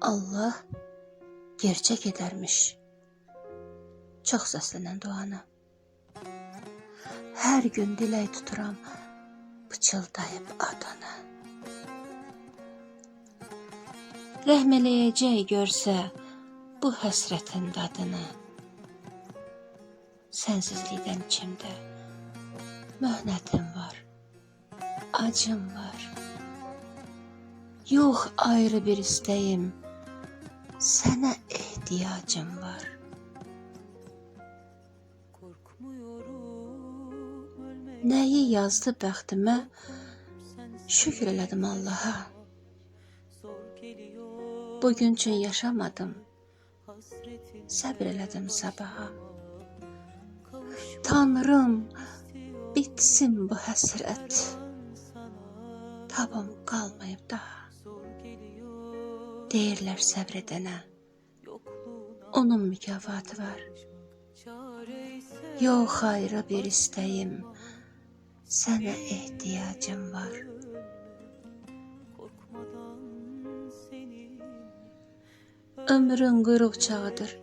Allah gerçek edermiş. Çox səslənən duanı. Hər gün dilək tuturam pıçıldayıb adını. Rəhm eləyəcək görsə bu həsrətin dadını. Sənsizlikdən içimdə möhnətim var, acım var. Yox ayrı bir istəyim, sənə ehtiyacım var. Nəyi yazdı bəxtimə, şükür elədim Allaha. Bugün üçün yaşamadım, səbr elədim sabaha. Tanrım, bitsin bu həsrət. sana Tabım qalmayıb daha. Edənə, yokluğuna onun mükafatı var. Yox ayrı bir istəyim, sənə ehtiyacım var. Ömrün quyruq çağıdır.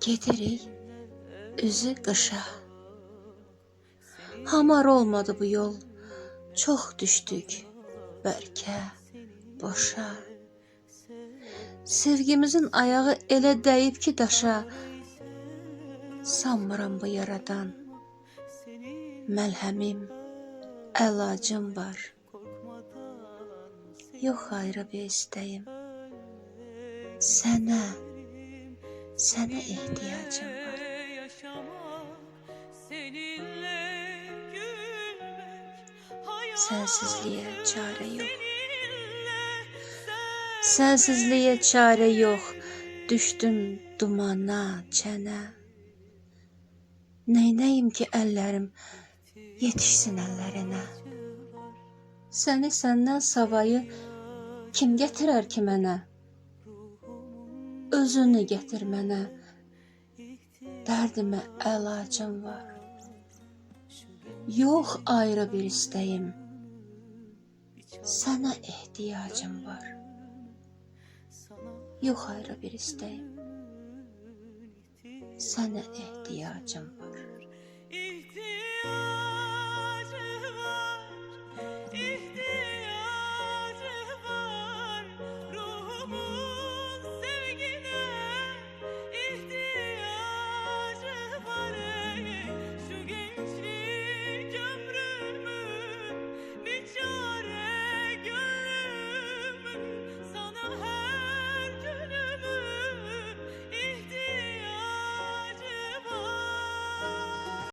Gedirik üzü qışa. Hamar olmadı bu yol. Çox düşdük bəlkə boşa. Sevgimizin ayağı elə dəyib ki daşa. Sanmıram bu yaradan. Məlhəmim, əlacım var. Yox ayrı bir istəyim. Sənə, sənə ehtiyacım var. Sənsizliyə çarə yox. Sənsizliyə çarə yox. Düşdüm dumana, çənə. Neynəyim ki əllərim yetişsin əllərinə. Səni səndən savayı kim gətirər ki mənə? Özünü gətir mənə. Dərdimə əlacım var. Yox ayrı bir istəyim. Sənə ehtiyacım var. Yox ayrı bir istəyim. Sənə ehtiyacım var.